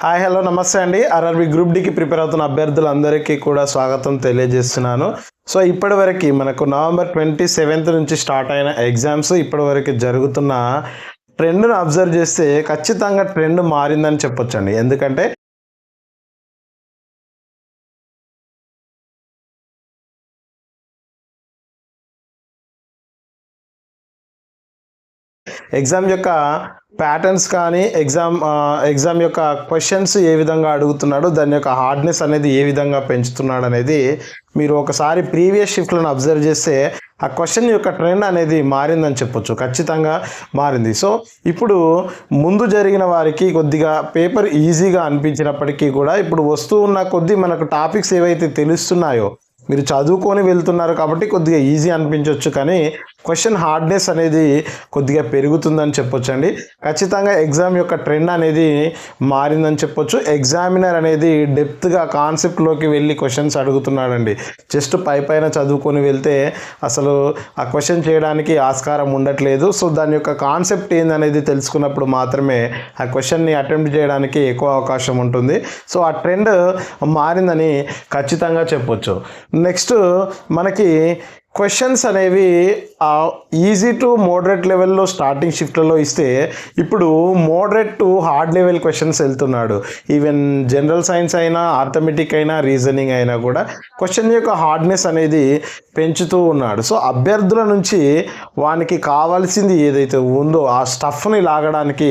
Hi hello నమస్తే అండి. RRB group డికి prepare అవుతున్న అభ్యర్థులందరికీ కూడా స్వాగతం తెలియజేస్తున్నాను. సో ఇప్పటివరకు మనకు నవంబర్ ట్వంటీ సెవెంత్ నుంచి స్టార్ట్ అయిన ఎగ్జామ్స్ ఇప్పటివరకు జరుగుతున్న ట్రెండ్ను అబ్జర్వ్ చేస్తే ఖచ్చితంగా ట్రెండ్ మారిందని చెప్పొచ్చండి. ఎందుకంటే ఎగ్జామ్ యొక్క ప్యాటర్న్స్ కానీ ఎగ్జామ్ ఎగ్జామ్ యొక్క క్వశ్చన్స్ ఏ విధంగా అడుగుతున్నాడు దాని యొక్క హార్డ్నెస్ అనేది ఏ విధంగా పెంచుతున్నాడు అనేది మీరు ఒకసారి ప్రీవియస్ షిఫ్ట్లను అబ్జర్వ్ చేస్తే ఆ క్వశ్చన్ యొక్క ట్రెండ్ అనేది మారిందని చెప్పొచ్చు. ఖచ్చితంగా మారింది. సో ఇప్పుడు ముందు జరిగిన వారికి కొద్దిగా పేపర్ ఈజీగా అనిపించినప్పటికీ కూడా ఇప్పుడు వస్తూ ఉన్న కొద్దీ మనకు టాపిక్స్ ఏవైతే తెలుస్తున్నాయో మీరు చదువుకొని వెళ్తున్నారు కాబట్టి కొద్దిగా ఈజీ అనిపించవచ్చు కానీ క్వశ్చన్ హార్డ్నెస్ అనేది కొద్దిగా పెరుగుతుందని చెప్పొచ్చు అండి ఖచ్చితంగా ఎగ్జామ్ యొక్క ట్రెండ్ అనేది మారిందని చెప్పొచ్చు. ఎగ్జామినర్ అనేది డెప్త్గా కాన్సెప్ట్లోకి వెళ్ళి క్వశ్చన్స్ అడుగుతున్నాడండి. జస్ట్ పై పైన చదువుకొని వెళ్తే అసలు ఆ క్వశ్చన్ చేయడానికి ఆస్కారం ఉండట్లేదు. సో దాని యొక్క కాన్సెప్ట్ ఏందనేది తెలుసుకున్నప్పుడు మాత్రమే ఆ క్వశ్చన్ని అటెంప్ట్ చేయడానికి ఎక్కువ అవకాశం ఉంటుంది. సో ఆ ట్రెండ్ మారిందని ఖచ్చితంగా చెప్పొచ్చు. నెక్స్ట్ మనకి క్వశ్చన్స్ అనేవి ఈజీ టు మోడరేట్ లెవెల్లో స్టార్టింగ్ షిఫ్ట్లలో ఇస్తే ఇప్పుడు moderate to hard level questions వెళ్తున్నాడు. ఈవెన్ జనరల్ సైన్స్ అయినా ఆర్థమెటిక్ అయినా రీజనింగ్ అయినా కూడా క్వశ్చన్ యొక్క హార్డ్నెస్ అనేది పెంచుతూ ఉన్నాడు. సో అభ్యర్థుల నుంచి వానికి కావాల్సింది ఏదైతే ఉందో ఆ స్టఫ్ని లాగడానికి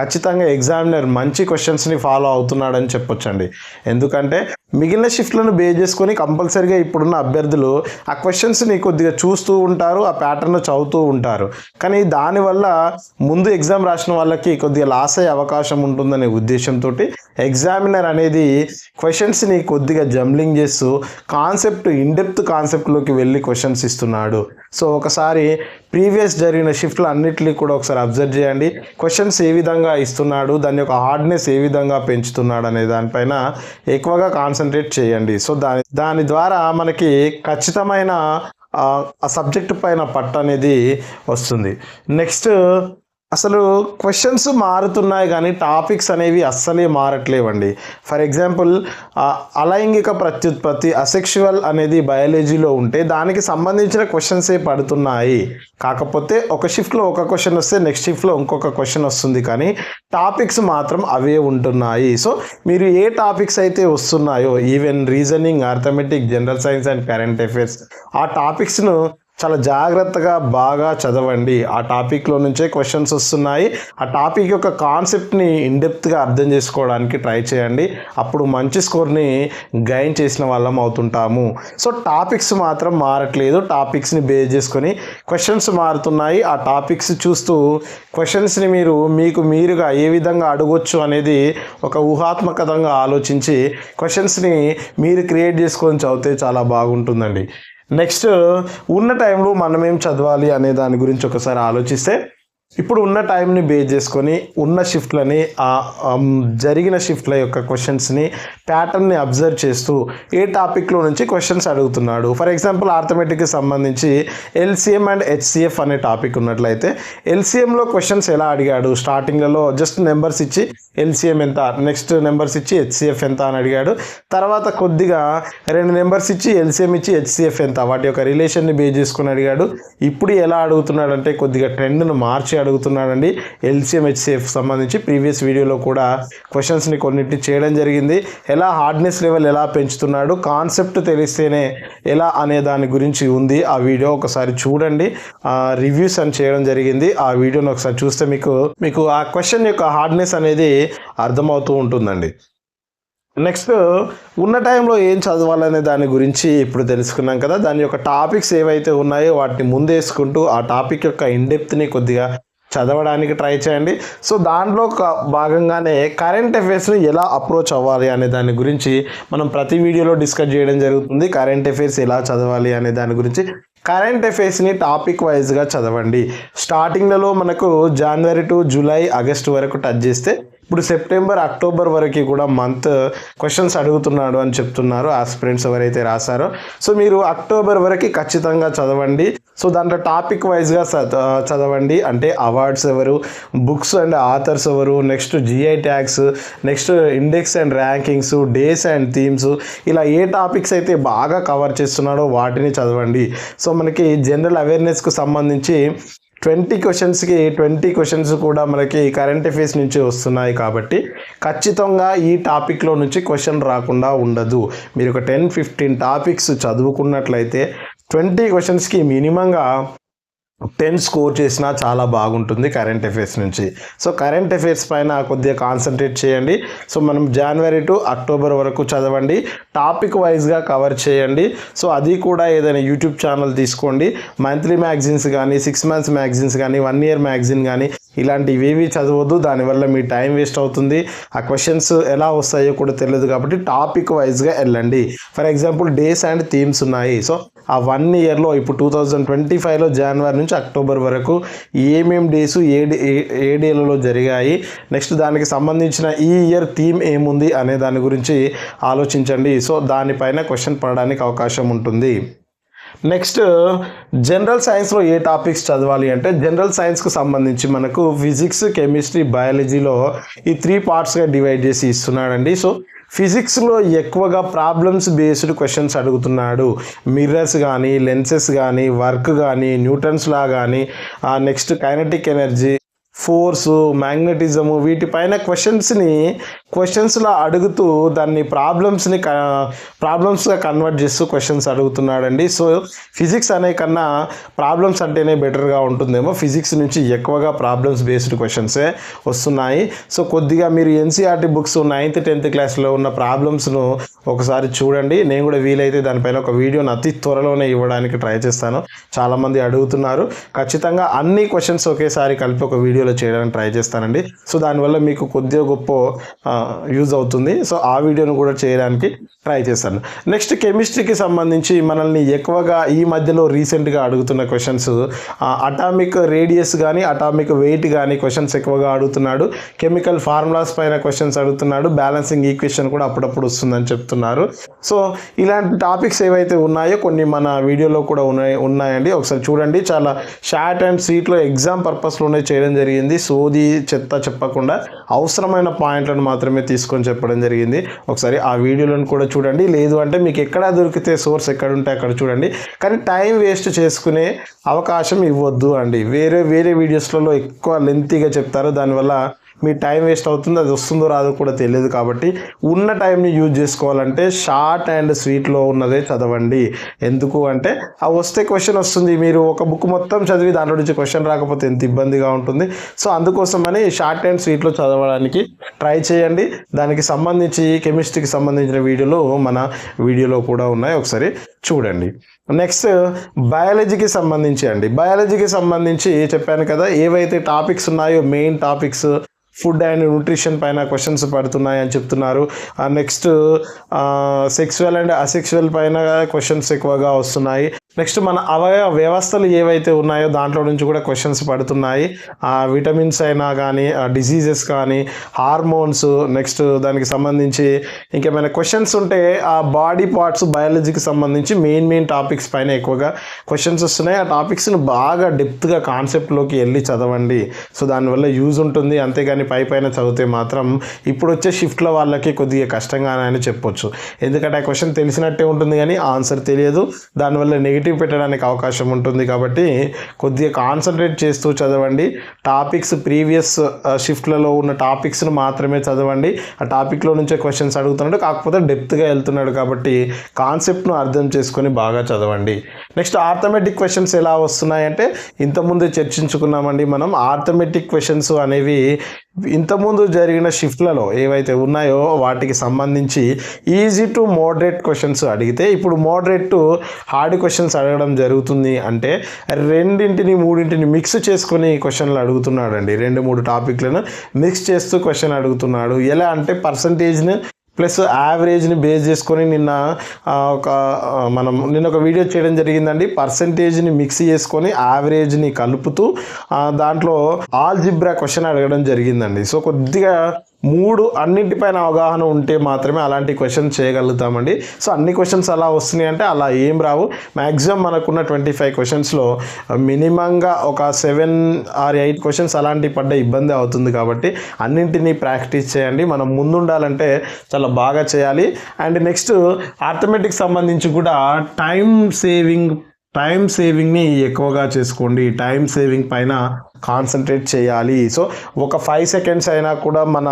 ఖచ్చితంగా ఎగ్జామినర్ మంచి క్వశ్చన్స్ని ఫాలో అవుతున్నాడని చెప్పొచ్చండి. ఎందుకంటే మిగిలిన షిఫ్ట్లను బేస్ చేసుకొని కంపల్సరీగా ఇప్పుడున్న అభ్యర్థులు ఆ క్వశ్చన్స్ని కొద్దిగా చూస్తూ ఉంటారు ఆ ప్యాటర్న్ చదువుతూ ఉంటారు. కానీ దానివల్ల ముందు ఎగ్జామ్ రాసిన వాళ్ళకి కొద్దిగా లాస్ అయ్యే అవకాశం ఉంటుందనే ఉద్దేశంతో ఎగ్జామినర్ అనేది క్వశ్చన్స్ని కొద్దిగా జంబ్లింగ్ చేస్తూ కాన్సెప్ట్ ఇన్డెప్త్ కాన్సెప్ట్లోకి వెళ్ళి క్వశ్చన్స్ ఇస్తున్నాడు. సో ఒకసారి ప్రీవియస్ జరిగిన షిఫ్ట్లు అన్నిటినీ కూడా ఒకసారి అబ్జర్వ్ చేయండి. క్వశ్చన్స్ ఏ విధంగా ఇస్తున్నాడు దాని యొక్క హార్డ్నెస్ ఏ విధంగా పెంచుతున్నాడు అనే దానిపైన ఎక్కువగా కాన్సన్ట్రేట్ చేయండి. సో దాని దాని ద్వారా మనకి ఖచ్చితమైన ఆ సబ్జెక్ట్ పైన పట్టు అనేది వస్తుంది. నెక్స్ట్ అసలు క్వశ్చన్స్ మారుతున్నాయి కానీ టాపిక్స్ అనేవి అస్సలే మారట్లేవండి. ఫర్ ఎగ్జాంపుల్ అలైంగిక ప్రత్యుత్పత్తి అసెక్షువల్ అనేది బయాలజీలో ఉంటే దానికి సంబంధించిన క్వశ్చన్సే పడుతున్నాయి. కాకపోతే ఒక షిఫ్ట్లో ఒక క్వశ్చన్ వస్తే నెక్స్ట్ షిఫ్ట్లో ఇంకొక క్వశ్చన్ వస్తుంది కానీ టాపిక్స్ మాత్రం అవే ఉంటున్నాయి. సో మీరు ఏ టాపిక్స్ అయితే వస్తున్నాయో even reasoning arithmetic general science and current affairs ఆ టాపిక్స్ను చాలా జాగ్రత్తగా బాగా చదవండి. ఆ టాపిక్లో నుంచే క్వశ్చన్స్ వస్తున్నాయి. ఆ టాపిక్ యొక్క కాన్సెప్ట్ని ఇన్డెప్త్గా అర్థం చేసుకోవడానికి ట్రై చేయండి. అప్పుడు మంచి స్కోర్ని గైన్ చేసిన వాళ్ళం అవుతుంటాము. సో టాపిక్స్ మాత్రం మారట్లేదు. టాపిక్స్ని బేస్ చేసుకొని క్వశ్చన్స్ మారుతున్నాయి. ఆ టాపిక్స్ చూస్తూ క్వశ్చన్స్ని మీరు మీకు మీరుగా ఏ విధంగా అడగొచ్చు అనేది ఒక ఊహాత్మకంగా ఆలోచించి క్వశ్చన్స్ని మీరు క్రియేట్ చేసుకొని చదివితే చాలా బాగుంటుందండి. నెక్స్ట్ ఉన్న టైంలో మనం ఏం చదవాలి అనే దాని గురించి ఒకసారి ఆలోచిస్తే ఇప్పుడు ఉన్న టైంని బేస్ చేసుకొని ఉన్న షిఫ్ట్లని జరిగిన షిఫ్ట్ల యొక్క క్వశ్చన్స్ని ప్యాటర్న్ని అబ్జర్వ్ చేస్తూ ఏ టాపిక్లో నుంచి క్వశ్చన్స్ అడుగుతున్నాడు. ఫర్ ఎగ్జాంపుల్ ఆర్థమెటిక్కి సంబంధించి ఎల్సిఎం అండ్ హెచ్సిఎఫ్ అనే టాపిక్ ఉన్నట్లయితే ఎల్సిఎంలో క్వశ్చన్స్ ఎలా అడిగాడు? స్టార్టింగ్లలో జస్ట్ నెంబర్స్ ఇచ్చి ఎల్సిఎం ఎంత? నెక్స్ట్ నెంబర్స్ ఇచ్చి హెచ్సిఎఫ్ ఎంత అని అడిగాడు. తర్వాత కొద్దిగా రెండు నెంబర్స్ ఇచ్చి ఎల్సిఎం ఇచ్చి హెచ్సిఎఫ్ ఎంత? వాటి యొక్క రిలేషన్ని బేస్ చేసుకుని అడిగాడు. ఇప్పుడు ఎలా అడుగుతున్నాడు అంటే కొద్దిగా ట్రెండ్ను మార్చి అడుగుతున్నాడండి. ఎల్సిఎం హెచ్సిఎఫ్ సంబంధించి ప్రీవియస్ వీడియోలో కూడా క్వశ్చన్స్ని కొన్నిటిని చేయడం జరిగింది. ఎలా హార్డ్నెస్ లెవెల్ ఎలా పెంచుతున్నాడు కాన్సెప్ట్ తెలిస్తేనే ఎలా అనే దాని గురించి ఉంది. ఆ వీడియో ఒకసారి చూడండి. రివ్యూస్ అని చేయడం జరిగింది. ఆ వీడియోని ఒకసారి చూస్తే మీకు మీకు ఆ క్వశ్చన్ యొక్క హార్డ్నెస్ అనేది అర్థమవుతూ ఉంటుందండి. నెక్స్ట్ ఉన్న టైంలో ఏం చదవాలనే దాని గురించి ఇప్పుడు తెలుసుకున్నాం కదా. దాని యొక్క టాపిక్స్ ఏవైతే ఉన్నాయో వాటిని ముందేసుకుంటూ ఆ టాపిక్ యొక్క ఇన్డెప్త్ని కొద్దిగా చదవడానికి ట్రై చేయండి. సో దాంట్లో భాగంగానే కరెంట్ అఫైర్స్ని ఎలా అప్రోచ్ అవ్వాలి అనే దాని గురించి మనం ప్రతి వీడియోలో డిస్కస్ చేయడం జరుగుతుంది. కరెంట్ అఫైర్స్ ఎలా చదవాలి అనే దాని గురించి. కరెంట్ అఫైర్స్ని టాపిక్ వైజ్గా చదవండి. స్టార్టింగ్లలో మనకు జనవరి టు జూలై ఆగస్ట్ వరకు టచ్ చేస్తే ఇప్పుడు సెప్టెంబర్ అక్టోబర్ వరకు కూడా మంత్ క్వశ్చన్స్ అడుగుతున్నాడు అని చెప్తున్నారు ఆస్పిరెంట్స్ ఎవరైతే రాశారో. సో మీరు అక్టోబర్ వరకు ఖచ్చితంగా చదవండి. సో దాంట్లో టాపిక్ వైజ్గా చదవండి. అంటే అవార్డ్స్ ఎవరు బుక్స్ అండ్ ఆథర్స్ ఎవరు next GI tags next index and rankings days and themes ఇలా ఏ టాపిక్స్ అయితే బాగా కవర్ చేస్తున్నాడో వాటిని చదవండి. సో మనకి జనరల్ అవేర్నెస్కు సంబంధించి ట్వంటీ క్వశ్చన్స్కి ట్వంటీ క్వశ్చన్స్ కూడా మనకి కరెంట్ అఫేర్స్ నుంచి వస్తున్నాయి కాబట్టి ఖచ్చితంగా ఈ టాపిక్లో నుంచి క్వశ్చన్ రాకుండా ఉండదు. మీరు ఒక టెన్ ఫిఫ్టీన్ టాపిక్స్ చదువుకున్నట్లయితే ట్వంటీ క్వశ్చన్స్కి మినిమంగా టెన్ స్కోర్ చేసినా చాలా బాగుంటుంది కరెంట్ అఫైర్స్ నుంచి. సో కరెంట్ అఫైర్స్ పైన కొద్దిగా కాన్సన్ట్రేట్ చేయండి. సో మనం జనవరి టు అక్టోబర్ వరకు చదవండి. టాపిక్ వైజ్గా కవర్ చేయండి. సో అది కూడా ఏదైనా యూట్యూబ్ ఛానల్ తీసుకోండి. మంత్లీ మ్యాగజైన్స్ కానీ సిక్స్ మంత్స్ మ్యాగజైన్స్ కానీ వన్ ఇయర్ మ్యాగజైన్ కానీ ఇలాంటివి ఏమీ చదవద్దు దానివల్ల మీ టైం వేస్ట్ అవుతుంది. ఆ క్వశ్చన్స్ ఎలా వస్తాయో కూడా తెలియదు కాబట్టి టాపిక్ వైజ్గా వెళ్ళండి. For example days and themes ఉన్నాయి. సో ఆ వన్ ఇయర్లో ఇప్పుడు టూ థౌజండ్ ట్వంటీ ఫైవ్లో జనవరి నుంచి అక్టోబర్ వరకు ఏమేం డేస్ ఏ డే- ఏ- ఏ డేలలో జరిగాయి? నెక్స్ట్ దానికి సంబంధించిన ఈ ఇయర్ థీమ్ ఏముంది? అనే దాని గురించి ఆలోచించండి. సో దానిపైన క్వశ్చన్ పడడానికి అవకాశం ఉంటుంది. నెక్స్ట్ జనరల్ సైన్స్లో ఏ టాపిక్స్ చదవాలి అంటే జనరల్ సైన్స్కు సంబంధించి మనకు ఫిజిక్స్ కెమిస్ట్రీ బయాలజీలో ఈ త్రీ పార్ట్స్గా డివైడ్ చేసి ఇస్తున్నాడండి. సో ఫిజిక్స్లో ఎక్కువగా ప్రాబ్లమ్స్ బేస్డ్ క్వశ్చన్స్ అడుగుతున్నాడు. మిర్రర్స్ కానీ లెన్సెస్ కానీ వర్క్ కానీ న్యూటన్స్ లా కానీ next kinetic energy force magnetism వీటిపైన క్వశ్చన్స్ని క్వశ్చన్స్లో అడుగుతూ దాన్ని ప్రాబ్లమ్స్ని ప్రాబ్లమ్స్గా కన్వర్ట్ చేస్తూ క్వశ్చన్స్ అడుగుతున్నాడండి. సో ఫిజిక్స్ అనే కన్నా ప్రాబ్లమ్స్ అంటేనే బెటర్గా ఉంటుందేమో. ఫిజిక్స్ నుంచి ఎక్కువగా ప్రాబ్లమ్స్ బేస్డ్ క్వశ్చన్సే వస్తున్నాయి. సో కొద్దిగా మీరు ఎన్సీఆర్టీ బుక్స్ నైన్త్ టెన్త్ క్లాస్లో ఉన్న ప్రాబ్లమ్స్ను ఒకసారి చూడండి. నేను కూడా వీలైతే దానిపైన ఒక వీడియోని అతి త్వరలోనే ఇవ్వడానికి ట్రై చేస్తాను. చాలామంది అడుగుతున్నారు. ఖచ్చితంగా అన్ని క్వశ్చన్స్ ఒకేసారి కలిపి ఒక వీడియోలో చేయడానికి ట్రై చేస్తానండి. సో దానివల్ల మీకు కొద్దిగా గొప్ప యూజ్ అవుతుంది. సో ఆ వీడియోను కూడా చేయడానికి ట్రై చేస్తాను. నెక్స్ట్ కెమిస్ట్రీకి సంబంధించి మనల్ని ఎక్కువగా ఈ మధ్యలో రీసెంట్గా అడుగుతున్న క్వశ్చన్స్ అటామిక్ రేడియస్ కానీ అటామిక్ వెయిట్ కానీ క్వశ్చన్స్ ఎక్కువగా అడుగుతున్నాడు. కెమికల్ ఫార్ములాస్ పైన క్వశ్చన్స్ అడుగుతున్నాడు. బ్యాలెన్సింగ్ ఈక్వేషన్ కూడా అప్పుడప్పుడు వస్తుందని చెప్తున్నారు. సో ఇలాంటి టాపిక్స్ ఏవైతే ఉన్నాయో కొన్ని మన వీడియోలో కూడా ఉన్నాయి ఉన్నాయండి. ఒకసారి చూడండి. చాలా షార్ట్ అండ్ సీట్లో ఎగ్జామ్ పర్పస్లోనే చేయడం జరిగింది. సోది చెత్త చెప్పకుండా అవసరమైన పాయింట్లను మాత్రమే తీసుకొని చెప్పడం జరిగింది. ఒకసారి ఆ వీడియోలను కూడా చూడండి. లేదు అంటే మీకు ఎక్కడ దొరికితే సోర్స్ ఎక్కడ ఉంటే అక్కడ చూడండి. కానీ టైం వేస్ట్ చేసుకునే అవకాశం ఇవ్వద్దు అండి. వేరే వేరే వీడియోస్లలో ఎక్కువ లెంతీగా చెప్తారు. దానివల్ల మీ టైం వేస్ట్ అవుతుంది అది వస్తుందో రాదో కూడా తెలియదు కాబట్టి ఉన్న టైంని యూజ్ చేసుకోవాలంటే షార్ట్ అండ్ స్వీట్లో ఉన్నదే చదవండి. ఎందుకు అంటే ఆ వస్తే క్వశ్చన్ వస్తుంది. మీరు ఒక బుక్ మొత్తం చదివి దాంట్లో నుంచి క్వశ్చన్ రాకపోతే ఎంత ఇబ్బందిగా ఉంటుంది. సో అందుకోసమని షార్ట్ అండ్ స్వీట్లో చదవడానికి ట్రై చేయండి. దానికి సంబంధించి కెమిస్ట్రీకి సంబంధించిన వీడియోలు మన వీడియోలో కూడా ఉన్నాయి. ఒకసారి చూడండి. నెక్స్ట్ బయాలజీకి సంబంధించి అండి. బయాలజీకి సంబంధించి చెప్పాను కదా ఏవైతే టాపిక్స్ ఉన్నాయో main topics food and nutrition పైన క్వశ్చన్స్ పడుతున్నాయి అని చెప్తున్నారు. నెక్స్ట్ సెక్సువల్ అండ్ అసెక్సువల్ పైన క్వశ్చన్స్ ఎక్కువగా వస్తున్నాయి. నెక్స్ట్ మన అవయవ వ్యవస్థలు ఏవైతే ఉన్నాయో దాంట్లో నుంచి కూడా క్వశ్చన్స్ పడుతున్నాయి. ఆ విటమిన్స్ అయినా కానీ డిసీజెస్ కానీ హార్మోన్స్ నెక్స్ట్ దానికి సంబంధించి ఇంకేమైనా క్వశ్చన్స్ ఉంటే ఆ బాడీ పార్ట్స్ బయాలజీకి సంబంధించి మెయిన్ మెయిన్ టాపిక్స్ పైన ఎక్కువగా క్వశ్చన్స్ వస్తున్నాయి. ఆ టాపిక్స్ని బాగా డెప్త్గా కాన్సెప్ట్లోకి వెళ్ళి చదవండి. సో దానివల్ల యూజ్ ఉంటుంది. అంతేగాని పై పైన చదివితే మాత్రం ఇప్పుడు వచ్చే షిఫ్ట్లో వాళ్ళకి కొద్దిగా కష్టంగానే చెప్పొచ్చు. ఎందుకంటే ఆ క్వశ్చన్ తెలిసినట్టే ఉంటుంది కానీ ఆన్సర్ తెలియదు. దానివల్ల నెగిటివ్ పెట్టడానికి అవకాశం ఉంటుంది కాబట్టి కొద్దిగా కాన్సన్ట్రేట్ చేస్తూ చదవండి. టాపిక్స్ ప్రీవియస్ షిఫ్ట్లలో ఉన్న టాపిక్స్ను మాత్రమే చదవండి. ఆ టాపిక్లో నుంచే క్వశ్చన్స్ అడుగుతున్నాడు కాకపోతే డెప్త్గా వెళ్తున్నాడు కాబట్టి కాన్సెప్ట్ను అర్థం చేసుకొని బాగా చదవండి. నెక్స్ట్ ఆర్థమెటిక్ క్వశ్చన్స్ ఎలా వస్తున్నాయంటే ఇంతకుముందే చర్చించుకున్నామండి మనం. ఆర్థమెటిక్ క్వశ్చన్స్ అనేవి ఇంతకుముందు జరిగిన షిఫ్ట్లలో ఏవైతే ఉన్నాయో వాటికి సంబంధించి ఈజీ టు మోడరేట్ క్వశ్చన్స్ అడిగితే ఇప్పుడు మోడరేట్ టు హార్డ్ క్వశ్చన్స్ అడగడం జరుగుతుంది అంటే రెండింటిని మూడింటిని మిక్స్ చేసుకొని క్వశ్చన్లు అడుగుతున్నాడండి. రెండు మూడు టాపిక్లను మిక్స్ చేస్తూ క్వశ్చన్ అడుగుతున్నాడు. ఎలా అంటే పర్సంటేజ్ని ప్లస్ యావరేజ్ని బేస్ చేసుకొని నిన్న ఒక మనం నిన్న ఒక వీడియో చేయడం జరిగిందండి. పర్సంటేజ్ని మిక్స్ చేసుకొని యావరేజ్ని కలుపుతూ దాంట్లో ఆల్జిబ్రా క్వశ్చన్ అడగడం జరిగిందండి. సో కొద్దిగా మూడు అన్నింటిపైన అవగాహన ఉంటే మాత్రమే అలాంటి క్వశ్చన్ చేయగలుగుతామండి. సో అన్ని క్వశ్చన్స్ అలా వస్తున్నాయి అంటే అలా ఏం రావు. మ్యాక్సిమం మనకున్న ట్వంటీ ఫైవ్ క్వశ్చన్స్లో మినిమంగా ఒక సెవెన్ ఆర్ ఎయిట్ క్వశ్చన్స్ అలాంటి పడ్డ ఇబ్బంది అవుతుంది కాబట్టి అన్నింటినీ ప్రాక్టీస్ చేయండి. మనం ముందుండాలంటే చాలా బాగా చేయాలి. అండ్ నెక్స్ట్ ఆర్థమెటిక్ సంబంధించి కూడా టైం సేవింగ్ టైం సేవింగ్ని ఎక్కువగా చేసుకోండి. టైం సేవింగ్ పైన కాన్సన్ట్రేట్ చేయాలి. సో ఒక ఫైవ్ సెకండ్స్ అయినా కూడా మన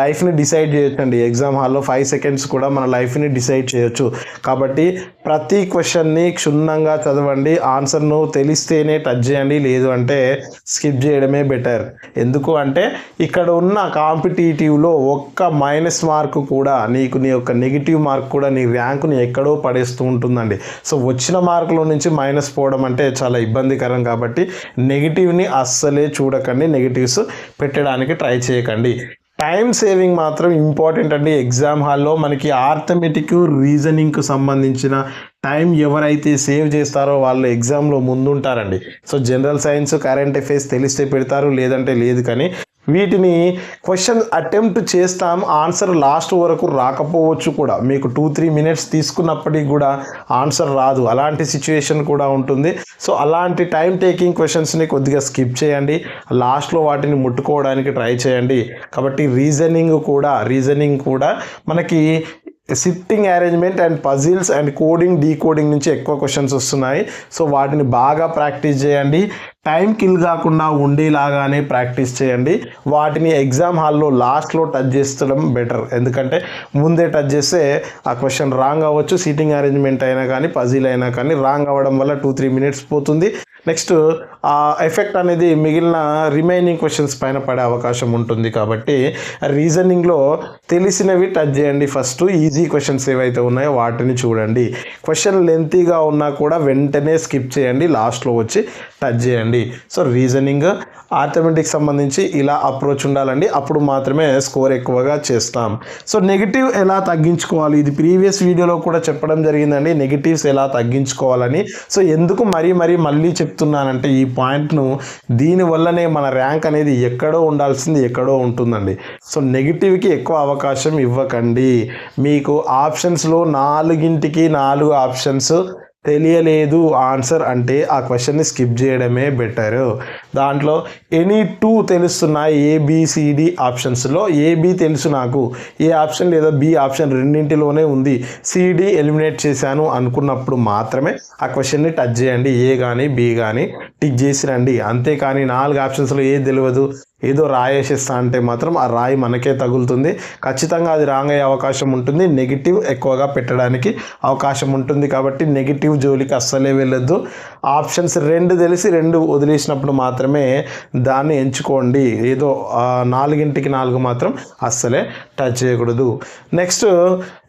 లైఫ్ని డిసైడ్ చేయొచ్చండి. ఎగ్జామ్ హాల్లో ఫైవ్ సెకండ్స్ కూడా మన లైఫ్ని డిసైడ్ చేయొచ్చు. కాబట్టి ప్రతి క్వశ్చన్ని క్షుణ్ణంగా చదవండి. ఆన్సర్ను తెలిస్తేనే టచ్ చేయండి. లేదు అంటే స్కిప్ చేయడమే బెటర్ ఎందుకు అంటే ఇక్కడ ఉన్న కాంపిటేటివ్లో ఒక్క మైనస్ మార్క్ కూడా నీకు నీ యొక్క నెగిటివ్ మార్క్ కూడా నీ ర్యాంకుని ఎక్కడో పడేస్తూ ఉంటుందండి. సో వచ్చిన మార్కులో నుంచి మైనస్ పోవడం అంటే చాలా ఇబ్బందికరం. కాబట్టి నెగిటివ్ని అస్సలే చూడకండి నెగిటివ్స్ పెట్టడానికి ట్రై చేయకండి. టైం సేవింగ్ మాత్రం ఇంపార్టెంట్ అండి. ఎగ్జామ్ హాల్లో మనకి ఆర్థమెటిక్ రీజనింగ్కు సంబంధించిన టైం ఎవరైతే సేవ్ చేస్తారో వాళ్ళు ఎగ్జామ్లో ముందుంటారండి. So general science current affairs తెలిస్తే పెడతారు లేదంటే లేదు కానీ వీటిని క్వశ్చన్ అటెంప్ట్ చేస్తాం ఆన్సర్ లాస్ట్ వరకు రాకపోవచ్చు కూడా. మీకు టూ త్రీ మినిట్స్ తీసుకున్నప్పటికీ కూడా ఆన్సర్ రాదు. అలాంటి సిచ్యువేషన్ కూడా ఉంటుంది. సో అలాంటి టైం టేకింగ్ క్వశ్చన్స్ని కొద్దిగా స్కిప్ చేయండి. లాస్ట్లో వాటిని ముట్టుకోవడానికి ట్రై చేయండి. కాబట్టి రీజనింగ్ కూడా రీజనింగ్ కూడా మనకి sitting arrangement and puzzles and coding decoding నుంచి ఎక్కువ క్వశ్చన్స్ వస్తున్నాయి. సో వాటిని బాగా ప్రాక్టీస్ చేయండి. టైం కిల్ కాకుండా ఉండేలాగానే ప్రాక్టీస్ చేయండి. వాటిని ఎగ్జామ్ హాల్లో లాస్ట్లో టచ్ చేస్తడం బెటర్. ఎందుకంటే ముందే టచ్ చేస్తే ఆ క్వశ్చన్ రాంగ్ అవ్వచ్చు. సీటింగ్ అరేంజ్మెంట్ అయినా కానీ పజిల్ అయినా కానీ రాంగ్ అవ్వడం వల్ల టూ త్రీ మినిట్స్ పోతుంది. నెక్స్ట్ ఆ ఎఫెక్ట్ అనేది మిగిలిన రిమైనింగ్ క్వశ్చన్స్ పైన పడే అవకాశం ఉంటుంది కాబట్టి రీజనింగ్లో తెలిసినవి టచ్ చేయండి ఫస్ట్. ఈజీ క్వశ్చన్స్ ఏవైతే ఉన్నాయో వాటిని చూడండి. క్వశ్చన్ లెంతీగా ఉన్నా కూడా వెంటనే స్కిప్ చేయండి. లాస్ట్లో వచ్చి టచ్ చేయండి. సో రీజనింగ్ ఆర్థమెటిక్ సంబంధించి ఇలా అప్రోచ్ ఉండాలండి. అప్పుడు మాత్రమే స్కోర్ ఎక్కువగా చేస్తాం. సో నెగిటివ్ ఎలా తగ్గించుకోవాలి? ఇది ప్రీవియస్ వీడియోలో కూడా చెప్పడం జరిగిందండి. నెగిటివ్స్ ఎలా తగ్గించుకోవాలని. సో ఎందుకు మరీ మరీ మళ్ళీ చెప్తున్నానంటే ఈ పాయింట్ను దీనివల్లనే మన ర్యాంక్ అనేది ఎక్కడో ఉండాల్సింది ఎక్కడో ఉంటుందండి. సో నెగిటివ్కి ఎక్కువ అవకాశం ఇవ్వకండి. మీకు ఆప్షన్స్లో నాలుగింటికి నాలుగు ఆప్షన్స్ తెలియలేదు ఆన్సర్ అంటే ఆ క్వశ్చన్ని స్కిప్ చేయడమే బెటర్. దాంట్లో ఎనీ టూ తెలుస్తున్నాయి ఏబిసిడి ఆప్షన్స్లో. ఏబి తెలుసు నాకు. ఏ ఆప్షన్ లేదా బి ఆప్షన్ రెండింటిలోనే ఉంది. సిడి ఎలిమినేట్ చేశాను అనుకున్నప్పుడు మాత్రమే ఆ క్వశ్చన్ని టచ్ చేయండి. ఏ కానీ బి కానీ టిక్ చేసి రండి అంతేకాని నాలుగు ఆప్షన్స్లో ఏది తెలియదు ఏదో రాయేసేస్తా అంటే మాత్రం ఆ రాయి మనకే తగులుతుంది. ఖచ్చితంగా అది రాంగ్ అయ్యే అవకాశం ఉంటుంది. నెగిటివ్ ఎక్కువగా పెట్టడానికి అవకాశం ఉంటుంది కాబట్టి నెగిటివ్ జోలికి అస్సలే వెళ్ళొద్దు. ఆప్షన్స్ రెండు తెలిసి రెండు వదిలేసినప్పుడు మాత్రమే దాన్ని ఎంచుకోండి. ఏదో నాలుగింటికి నాలుగు మాత్రం అస్సలే టచ్ చేయకూడదు. నెక్స్ట్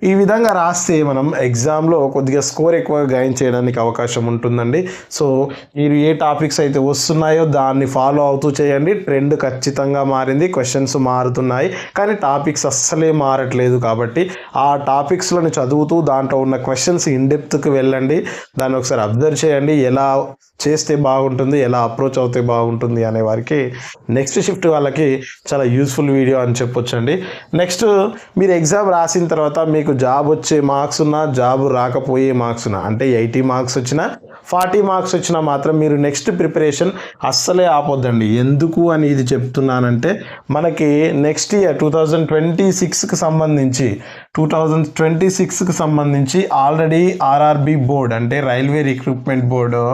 ఈ విధంగా రాస్తే మనం ఎగ్జామ్లో కొద్దిగా స్కోర్ ఎక్కువగా గైన్ చేయడానికి అవకాశం ఉంటుందండి. సో మీరు ఏ టాపిక్స్ అయితే వస్తున్నాయో దాన్ని ఫాలో అవుతూ చేయండి. ట్రెండ్ ఖచ్చితంగా మారింది క్వశ్చన్స్ మారుతున్నాయి. కానీ టాపిక్స్ అస్సలే మారట్లేదు కాబట్టి ఆ టాపిక్స్లను చదువుతూ దాంట్లో ఉన్న క్వశ్చన్స్ ఇన్డెప్త్కి వెళ్ళండి. దాన్ని ఒకసారి అబ్జర్వ్ చేయండి. ఎలా చేస్తే బాగుంటుంది ఎలా అప్రోచ్ అవుతే బాగుంటుంది అనే వారికి నెక్స్ట్ షిఫ్ట్ వాళ్ళకి చాలా యూస్ఫుల్ వీడియో అని చెప్పొచ్చండి. నెక్స్ట్ నెక్స్ట్ మీరు ఎగ్జామ్ రాసిన తర్వాత మీకు జాబ్ వచ్చే మార్క్స్ ఉన్నా జాబ్ రాకపోయే మార్క్స్ ఉన్నా అంటే ఎయిటీ మార్క్స్ వచ్చినా ఫార్టీ మార్క్స్ వచ్చినా మాత్రం మీరు నెక్స్ట్ ప్రిపరేషన్ అస్సలే ఆపొద్దండి. ఎందుకు అని ఇది చెప్తున్నానంటే మనకి next year two thousand twenty సిక్స్కి సంబంధించి టూ థౌజండ్ ట్వంటీ సిక్స్కి సంబంధించి ఆల్రెడీ ఆర్ఆర్బి బోర్డ్ అంటే రైల్వే రిక్రూట్మెంట్ బోర్డు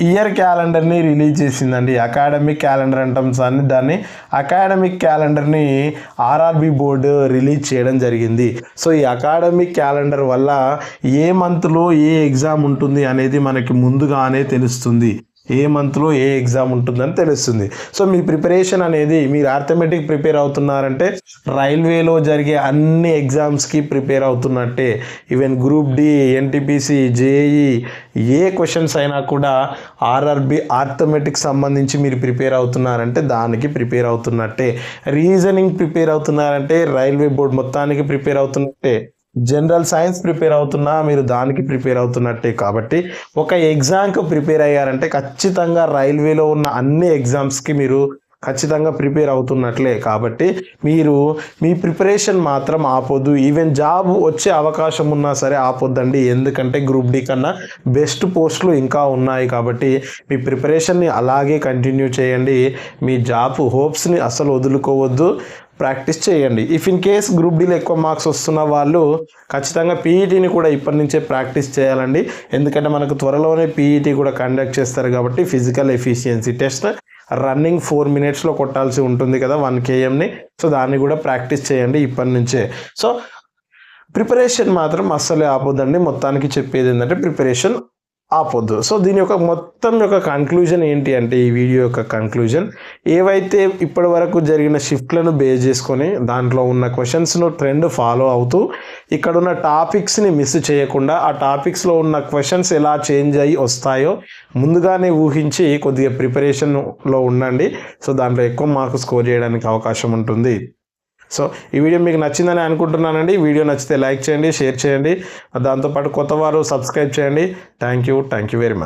ఇయర్ క్యాలెండర్ని రిలీజ్ చేసిందండి. అకాడమిక్ క్యాలెండర్ అంటాం సార్. దాన్ని అకాడమిక్ క్యాలెండర్ని ఆర్ఆర్బి బోర్డు రిలీజ్ చేయడం జరిగింది. సో ఈ అకాడమిక్ క్యాలెండర్ వల్ల ఏ మంత్లో ఏ ఎగ్జామ్ ఉంటుంది అనేది మనకి ముందుగానే తెలుస్తుంది. ఏ మంత్లో ఏ ఎగ్జామ్ ఉంటుందని తెలుస్తుంది. సో మీ ప్రిపరేషన్ అనేది మీరు ఆర్థమెటిక్ ప్రిపేర్ అవుతున్నారంటే రైల్వేలో జరిగే అన్ని ఎగ్జామ్స్కి prepare అవుతున్నట్టే. Even group D NTPC JE ఏ క్వశ్చన్స్ అయినా కూడా ఆర్ఆర్బి ఆర్థమెటిక్ సంబంధించి మీరు ప్రిపేర్ అవుతున్నారంటే దానికి ప్రిపేర్ అవుతున్నట్టే. రీజనింగ్ ప్రిపేర్ అవుతున్నారంటే రైల్వే బోర్డ్ మొత్తానికి ప్రిపేర్ అవుతున్నట్టే. జనరల్ సైన్స్ ప్రిపేర్ అవుతున్నా మీరు దానికి ప్రిపేర్ అవుతున్నట్టే. కాబట్టి ఒక ఎగ్జామ్కి ప్రిపేర్ అయ్యారంటే ఖచ్చితంగా రైల్వేలో ఉన్న అన్ని ఎగ్జామ్స్కి మీరు ఖచ్చితంగా ప్రిపేర్ అవుతున్నట్లే కాబట్టి మీరు మీ ప్రిపరేషన్ మాత్రం ఆపొద్దు. ఈవెన్ జాబ్ వచ్చే అవకాశం ఉన్నా సరే ఆపొద్దండి. ఎందుకంటే గ్రూప్ డి కన్నా బెస్ట్ పోస్టులు ఇంకా ఉన్నాయి కాబట్టి మీ ప్రిపరేషన్ని అలాగే కంటిన్యూ చేయండి. మీ జాబ్ హోప్స్ని అసలు వదులుకోవద్దు. ప్రాక్టీస్ చేయండి. ఇఫ్ ఇన్ కేస్ గ్రూప్ డీలో ఎక్కువ మార్క్స్ వస్తున్న వాళ్ళు ఖచ్చితంగా పీఈటీని కూడా ఇప్పటి నుంచే ప్రాక్టీస్ చేయాలండి. ఎందుకంటే మనకు త్వరలోనే పీఈటీ కూడా కండక్ట్ చేస్తారు కాబట్టి physical efficiency test running four మినిట్స్లో కొట్టాల్సి ఉంటుంది కదా వన్ కేఎంని సో దాన్ని కూడా ప్రాక్టీస్ చేయండి ఇప్పటి నుంచే. సో ప్రిపరేషన్ మాత్రం అస్సలే ఆపొద్దండి. మొత్తానికి చెప్పేది ఏంటంటే ప్రిపరేషన్ ఆపొద్దు. సో దీని యొక్క మొత్తం యొక్క కన్క్లూజన్ ఏంటి అంటే ఈ వీడియో యొక్క కన్క్లూజన్ ఏవైతే ఇప్పటి వరకు జరిగిన షిఫ్ట్లను బేస్ చేసుకొని దాంట్లో ఉన్న క్వశ్చన్స్ను ట్రెండ్ ఫాలో అవుతూ ఇక్కడ ఉన్న టాపిక్స్ని మిస్ చేయకుండా ఆ టాపిక్స్లో ఉన్న క్వశ్చన్స్ ఎలా చేంజ్ అయ్యి వస్తాయో ముందుగానే ఊహించి కొద్దిగా ప్రిపరేషన్లో ఉండండి. సో దాంట్లో ఎక్కువ మార్క్స్ స్కోర్ చేయడానికి అవకాశం ఉంటుంది. సో ఈ వీడియో మీకు నచ్చిందని అనుకుంటున్నానండి. ఈ వీడియో నచ్చితే లైక్ చేయండి షేర్ చేయండి. దాంతోపాటు కొత్త వారు సబ్స్క్రైబ్ చేయండి. Thank you thank you very much